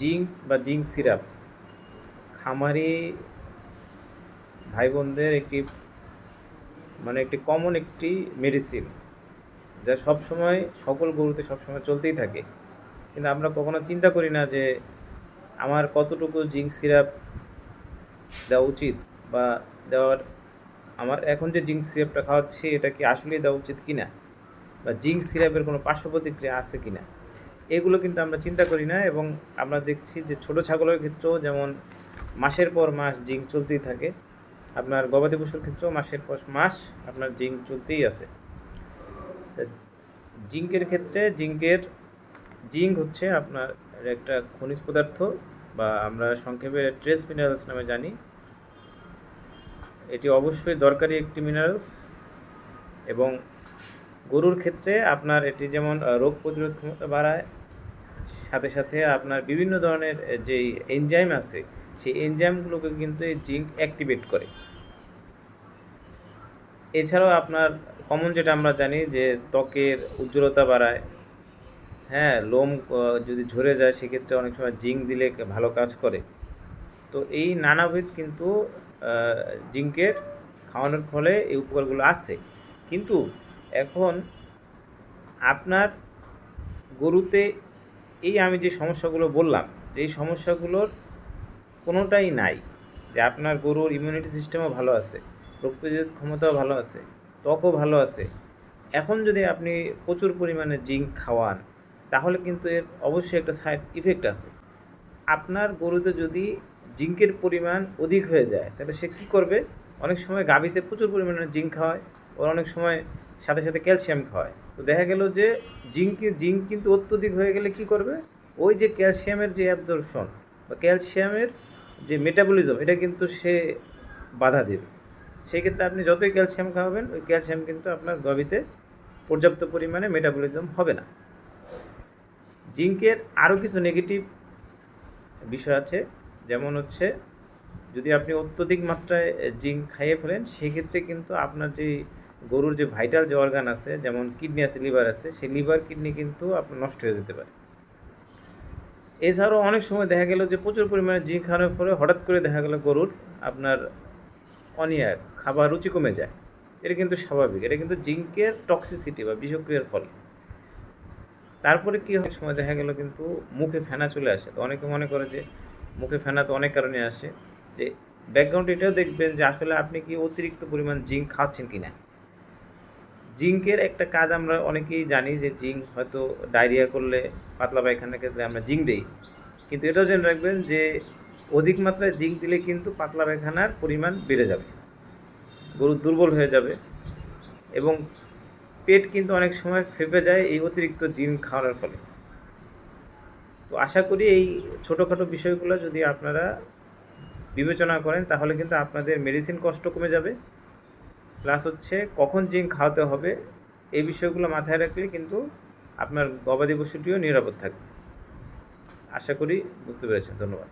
Zinc বা zinc syrup. খামারি ভাই বোনদের একটি মানে একটি কমন একটি মেডিসিন যা সব সময় সকল গরুতে সবসময় চলতেই থাকে। কিন্তু আমরা কখনো চিন্তা করি না যে আমার কতটুকু জিঙ্ক সিরাপ দেওয়া উচিত বা দেওয়ার, আমার এখন যে জিঙ্ক সিরাপটা খাওয়াচ্ছি, এটা কি আসলেই দেওয়া উচিত কি না বা জিঙ্ক সিরাপের কোনো পার্শ্ব প্রতিক্রিয়া আছে কি না এগুলো কিন্তু আমরা চিন্তা করি না এবং আমরা দেখছি যে ছোট ছাগলের ক্ষেত্রেও যেমন মাসের পর মাস জিঙ্ক চলতেই থাকে, আপনার গবাদি পশুর ক্ষেত্রেও মাসের পর মাস আপনার জিঙ্ক চলতেই আছে। জিঙ্কের ক্ষেত্রে জিঙ্কের জিঙ্ক হচ্ছে আপনার একটা খনিজ পদার্থ বা আমরা সংক্ষেপে ট্রেস মিনারেলস নামে জানি। এটি অবশ্যই দরকারি একটি মিনারেলস এবং গরুর ক্ষেত্রে আপনার এটি যেমন রোগ প্রতিরোধ ক্ষমতা বাড়ায়, সাথে সাথে আপনার বিভিন্ন ধরনের যেই এনজাইম আছে, সেই এনজাইমগুলোকে কিন্তু এই জিঙ্ক অ্যাক্টিভেট করে। এছাড়াও আপনার কমন যেটা আমরা জানি যে ত্বকের উজ্জ্বলতা বাড়ায় হ্যাঁ লোম যদি ঝরে যায় সেক্ষেত্রে অনেক সময় জিঙ্ক দিলে ভালো কাজ করে। তো এই নানাবিধ কিন্তু জিঙ্কের খাওয়ানোর ফলে এই উপকারগুলো আছে কিন্তু এখন আপনার গরুতে এই আমি যে সমস্যাগুলো বললাম, এই সমস্যাগুলোর কোনোটাই নাই যে আপনার গরুর ইমিউনিটি সিস্টেমও ভালো আছে রোগ প্রতিরোধ ক্ষমতাও ভালো আছে, ত্বকও ভালো আছে। এখন যদি আপনি প্রচুর পরিমাণে জিঙ্ক খাওয়ান, তাহলে কিন্তু এর অবশ্যই একটা সাইড ইফেক্ট আছে। আপনার গরুতে যদি জিঙ্কের পরিমাণ অধিক হয়ে যায়, তাহলে সে কী করবে? অনেক সময় গাভীতে প্রচুর পরিমাণে জিঙ্ক খাওয়ায়, ওর অনেক সময় সাথে সাথে ক্যালসিয়াম খাওয়ায়। তো দেখা গেল যে জিঙ্ক জিঙ্ক কিন্তু অত্যধিক হয়ে গেলে কি করবে? ওই যে ক্যালসিয়ামের যে অ্যাবজর্পশন বা ক্যালসিয়ামের যে মেটাবলিজম এটা কিন্তু সে বাধা দেবে। সেই ক্ষেত্রে আপনি যতই ক্যালসিয়াম খাওয়াবেন, ওই ক্যালসিয়াম কিন্তু আপনার গভীতে পর্যাপ্ত পরিমাণে মেটাবলিজম হবে না। জিঙ্কের আরও কিছু নেগেটিভ বিষয় আছে, যেমন হচ্ছে যদি আপনি অত্যধিক মাত্রায় জিঙ্ক খাইয়ে ফেলেন সেক্ষেত্রে কিন্তু আপনার যে গরুর যে ভাইটাল যে অর্গান আছে, যেমন কিডনি আছে লিভার আছে, সেই লিভার কিডনি কিন্তু আপনার নষ্ট হয়ে যেতে পারে। এছাড়াও অনেক সময় দেখা গেল যে প্রচুর পরিমাণে জিঙ্ক খাওয়ানোর ফলে হঠাৎ করে দেখা গেল গরুর আপনার অনিয়ার খাবার রুচি কমে যায়। এটা কিন্তু স্বাভাবিক, এটা কিন্তু জিঙ্কের টক্সিসিটি বা বিষক্রিয়ার ফল। তারপরে কি হয় সময় দেখা গেল কিন্তু মুখে ফেনা চলে আসে। তো অনেকে মনে করে যে মুখে ফেনা তো অনেক কারণে আসে। যে ব্যাকগ্রাউন্ড এটাও দেখবেন যে আসলে আপনি কি অতিরিক্ত পরিমাণ জিঙ্ক খাচ্ছেন কি না জিঙ্কের একটা কাজ আমরা অনেকেই জানি যে জিঙ্ক হয়তো ডায়রিয়া করলে, পাতলা পায়খানার ক্ষেত্রে আমরা জিঙ্ক দিই। কিন্তু এটাও জেনে রাখবেন যে অধিক মাত্রায় জিঙ্ক দিলে কিন্তু পাতলা পায়খানার পরিমাণ বেড়ে যাবে, গরু দুর্বল হয়ে যাবে এবং পেট কিন্তু অনেক সময় ফেপে যায় এই অতিরিক্ত জিঙ্ক খাওয়ানোর ফলে। তো আশা করি এই ছোটোখাটো বিষয়গুলো যদি আপনারা বিবেচনা করেন তাহলে কিন্তু আপনাদের মেডিসিন কষ্ট কমে যাবে। প্লাস হচ্ছে কখন জিঙ্ক খাওয়াতে হবে, এই বিষয়গুলো মাথায় রাখলে কিন্তু আপনার গবাদি পশুটিও নিরাপদ থাকবে। আশা করি বুঝতে পেরেছেন, ধন্যবাদ।